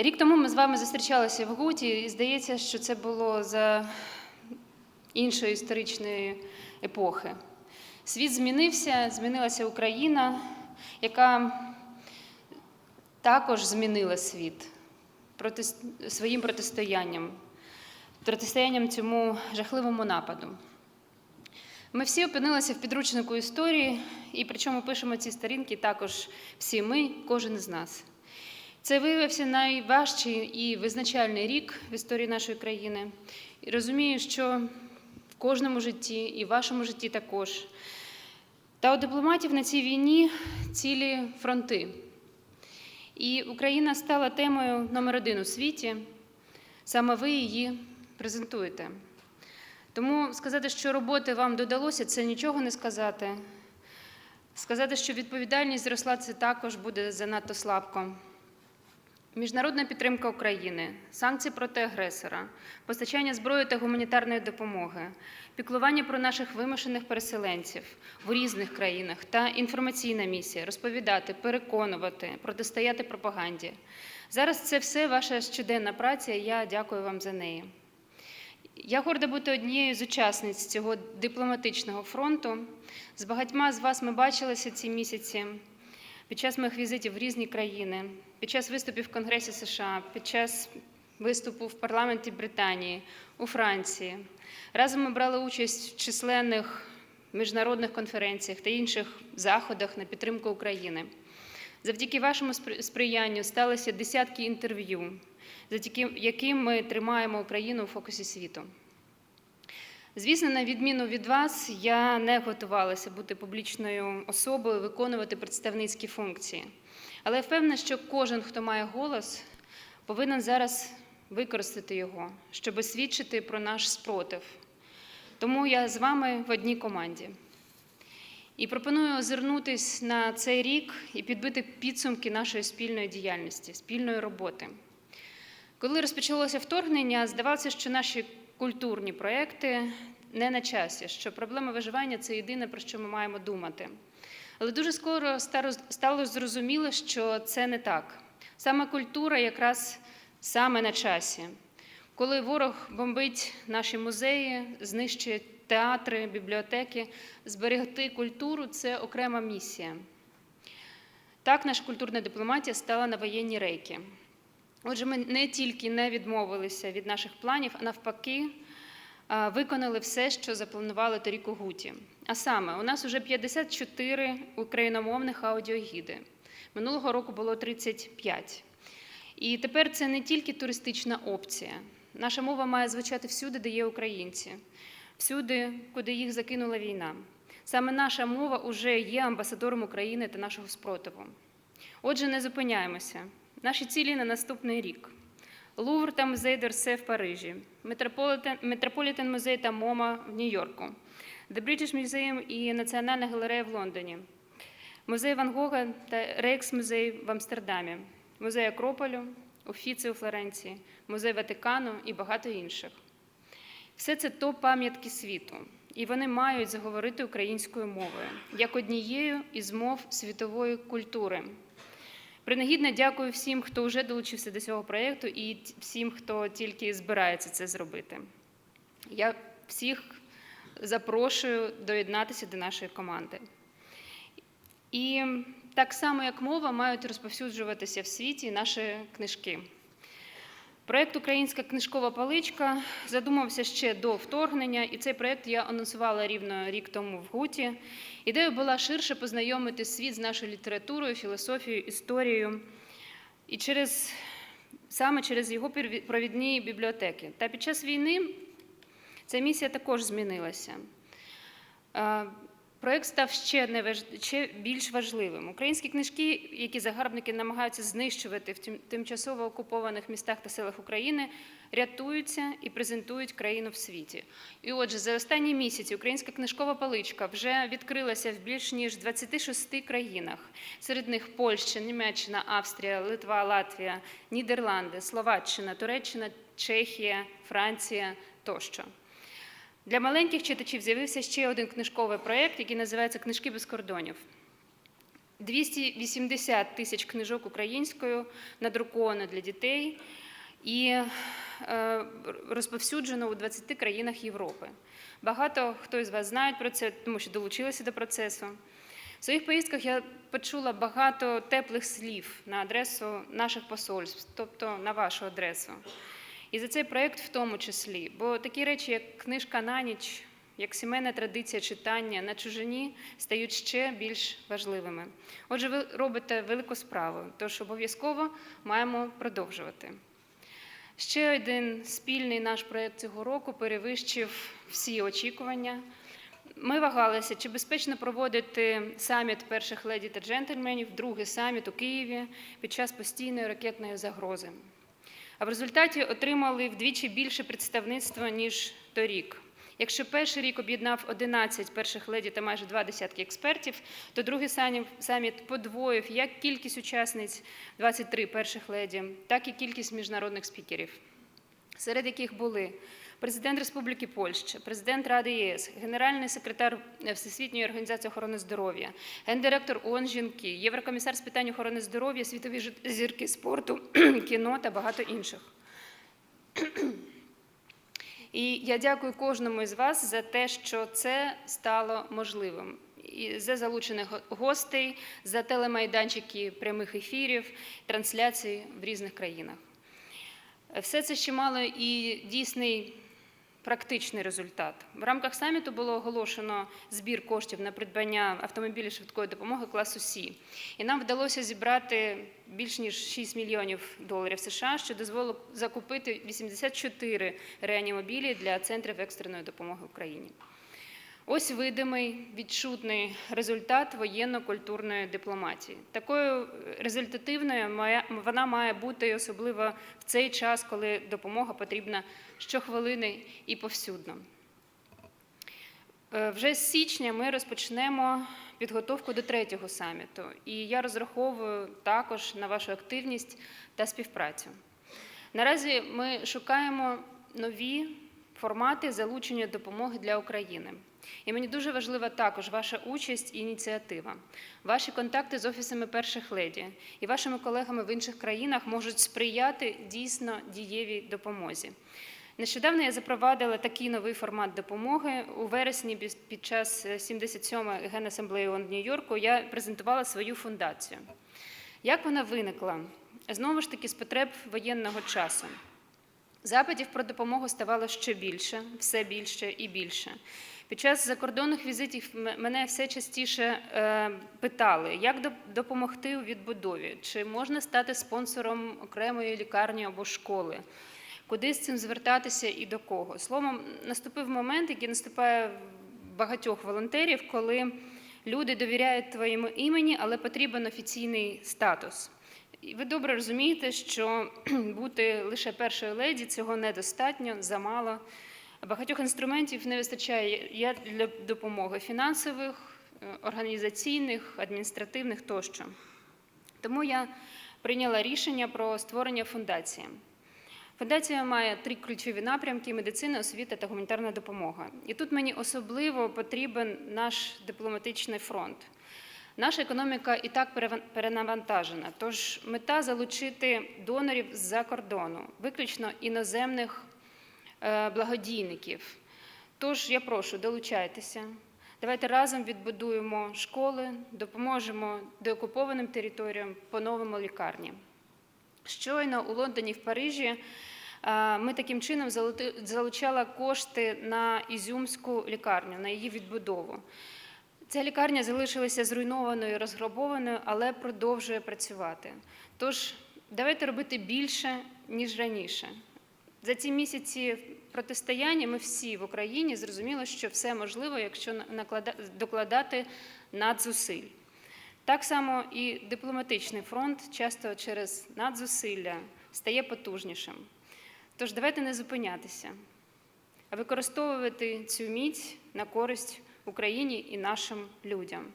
Рік тому ми з вами зустрічалися в Гуті, і здається, що це було за іншої історичної епохи. Світ змінився, змінилася Україна, яка також змінила світ своїм протистоянням, протистоянням цьому жахливому нападу. Ми всі опинилися в підручнику історії, і причому пишемо ці сторінки також всі ми, кожен з нас. Це виявився найважчий і визначальний рік в історії нашої країни. І розумію, що в кожному житті і в вашому житті також. Та у дипломатів на цій війні цілі фронти. І Україна стала темою номер один у світі. Саме ви її презентуєте. Тому сказати, що роботи вам додалося, це нічого не сказати. Сказати, що відповідальність зросла, це також буде занадто слабко. Міжнародна підтримка України, санкції проти агресора, постачання зброї та гуманітарної допомоги, піклування про наших вимушених переселенців в різних країнах та інформаційна місія розповідати, переконувати, протистояти пропаганді. Зараз це все ваша щоденна праця, і я дякую вам за неї. Я горда бути однією з учасниць цього дипломатичного фронту. З багатьма з вас ми бачилися ці місяці під час моїх візитів в різні країни, під час виступів в Конгресі США, під час виступу в парламенті Британії, у Франції. Разом ми брали участь в численних міжнародних конференціях та інших заходах на підтримку України. Завдяки вашому сприянню сталися десятки інтерв'ю, завдяки яким ми тримаємо Україну у фокусі світу. Звісно, на відміну від вас, я не готувалася бути публічною особою, виконувати представницькі функції. Але я впевнена, що кожен, хто має голос, повинен зараз використати його, щоб свідчити про наш спротив. Тому я з вами в одній команді. І пропоную озирнутись на цей рік і підбити підсумки нашої спільної діяльності, спільної роботи. Коли розпочалося вторгнення, здавалося, що наші культурні проекти не на часі, що проблема виживання це єдине, про що ми маємо думати. Але дуже скоро стало зрозуміло, що це не так. Саме культура якраз саме на часі. Коли ворог бомбить наші музеї, знищує театри, бібліотеки, зберегти культуру це окрема місія. Так, наша культурна дипломатія стала на воєнні рейки. Отже, ми не тільки не відмовилися від наших планів, а навпаки, виконали все, що запланували торік у Гуті. А саме, у нас вже 54 україномовних аудіогіди. Минулого року було 35. І тепер це не тільки туристична опція. Наша мова має звучати всюди, де є українці, всюди, куди їх закинула війна. Саме наша мова вже є амбасадором України та нашого спротиву. Отже, не зупиняємося. Наші цілі на наступний рік. Лувр та музей Дерсе в Парижі, Метрополітен музей та МОМА в Нью-Йорку, The British Museum і Національна галерея в Лондоні, музей Ван Гога та Рейкс музей в Амстердамі, музей Акрополю, Уфіци у Флоренції, музей Ватикану і багато інших. Все це топ пам'ятки світу, і вони мають заговорити українською мовою як однією із мов світової культури. Принагідно дякую всім, хто вже долучився до цього проєкту, і всім, хто тільки збирається це зробити. Я всіх запрошую доєднатися до нашої команди. І так само, як мова, мають розповсюджуватися в світі наші книжки. Проєкт Українська книжкова паличка задумався ще до вторгнення, і цей проєкт я анонсувала рівно рік тому в Гуті. Ідея була ширше познайомити світ з нашою літературою, філософією, історією і через, саме через його провідні бібліотеки. Та під час війни ця місія також змінилася. Проєкт став ще не ще більш важливим. Українські книжки, які загарбники намагаються знищувати в тимчасово окупованих містах та селах України, рятуються і презентують країну в світі. І отже, за останні місяці українська книжкова паличка вже відкрилася в більш ніж 26 країнах. Серед них Польща, Німеччина, Австрія, Литва, Латвія, Нідерланди, Словаччина, Туреччина, Чехія, Франція тощо. Для маленьких читачів з'явився ще один книжковий проєкт, який називається Книжки без кордонів. 280 тисяч книжок українською надруковано для дітей і е, розповсюджено у 20 країнах Європи. Багато хто із вас знає про це, тому що долучилися до процесу. В своїх поїздках я почула багато теплих слів на адресу наших посольств, тобто на вашу адресу. І за цей проєкт в тому числі. Бо такі речі, як книжка на ніч, як сімейна традиція читання на чужині, стають ще більш важливими. Отже, ви робите велику справу, тож обов'язково маємо продовжувати. Ще один спільний наш проєкт цього року перевищив всі очікування. Ми вагалися, чи безпечно проводити саміт перших леді та джентльменів, другий саміт у Києві під час постійної ракетної загрози. А в результаті отримали вдвічі більше представництва, ніж торік. Якщо перший рік об'єднав 11 перших леді та майже два десятки експертів, то другий самі- саміт подвоїв як кількість учасниць 23 перших леді, так і кількість міжнародних спікерів, серед яких були президент Республіки Польща, президент Ради ЄС, генеральний секретар Всесвітньої організації охорони здоров'я, гендиректор ООН жінки, єврокомісар з питань охорони здоров'я, світові зірки спорту, кіно та багато інших. І я дякую кожному із вас за те, що це стало можливим. І за залучених гостей, за телемайданчики прямих ефірів, трансляцій в різних країнах. Все це ще мало і дійсний практичний результат. В рамках саміту було оголошено збір коштів на придбання автомобілів швидкої допомоги класу Сі. І нам вдалося зібрати більш ніж 6 мільйонів доларів США, що дозволило закупити 84 реанімобілі для центрів екстреної допомоги Україні. Ось видимий відчутний результат воєнно-культурної дипломатії. Такою результативною вона має бути особливо в цей час, коли допомога потрібна щохвилини і повсюдно. Е, Вже з січня ми розпочнемо підготовку до третього саміту, і я розраховую також на вашу активність та співпрацю. Наразі ми шукаємо нові формати залучення допомоги для України. І мені дуже важлива також ваша участь і ініціатива. Ваші контакти з офісами перших леді і вашими колегами в інших країнах можуть сприяти дійсно дієвій допомозі. Нещодавно я запровадила такий новий формат допомоги. У вересні під час 77-ї Генасамблеї ООН в Нью-Йорку я презентувала свою фундацію. Як вона виникла? Знову ж таки, з потреб воєнного часу. Запитів про допомогу ставало ще більше, все більше і більше. Під час закордонних візитів мене все частіше е, питали, як доп- допомогти у відбудові, чи можна стати спонсором окремої лікарні або школи, куди з цим звертатися і до кого. Словом, наступив момент, який наступає багатьох волонтерів, коли люди довіряють твоєму імені, але потрібен офіційний статус. І ви добре розумієте, що бути лише першою леді цього недостатньо, замало. Багатьох інструментів не вистачає як для допомоги фінансових, е, організаційних, адміністративних тощо. Тому я прийняла рішення про створення фундації. Фундація має три ключові напрямки: медицина, освіта та гуманітарна допомога. І тут мені особливо потрібен наш дипломатичний фронт. Наша економіка і так перенавантажена, тож мета залучити донорів з-за кордону, виключно іноземних е, благодійників. Тож я прошу, долучайтеся. Давайте разом відбудуємо школи, допоможемо деокупованим територіям, поновимо лікарні. Щойно у Лондоні, в Парижі е, ми таким чином залучали кошти на Ізюмську лікарню, на її відбудову. Ця лікарня залишилася зруйнованою, розграбованою, але продовжує працювати. Тож давайте робити більше, ніж раніше. За ці місяці протистояння ми всі в Україні зрозуміли, що все можливо, якщо докладати надзусиль. Так само і дипломатичний фронт часто через надзусилля стає потужнішим. Тож давайте не зупинятися, а використовувати цю міць на користь Україні і нашим людям.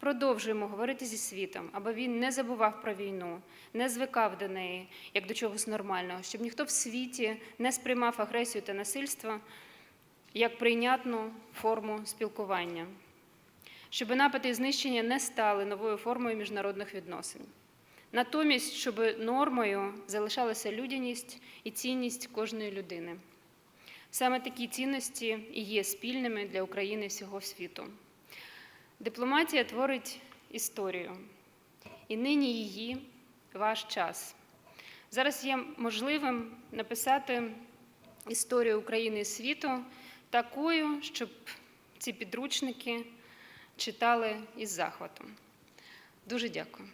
Продовжуємо говорити зі світом, аби він не забував про війну, не звикав до неї як до чогось нормального, щоб ніхто в світі не сприймав агресію та насильство як прийнятну форму спілкування. щоб напади і знищення не стали новою формою міжнародних відносин. Натомість, щоб нормою залишалася людяність і цінність кожної людини. Саме такі цінності і є спільними для України всього світу. Дипломатія творить історію, і нині її ваш час. Зараз є можливим написати історію України і світу такою, щоб ці підручники читали із захватом. Дуже дякую.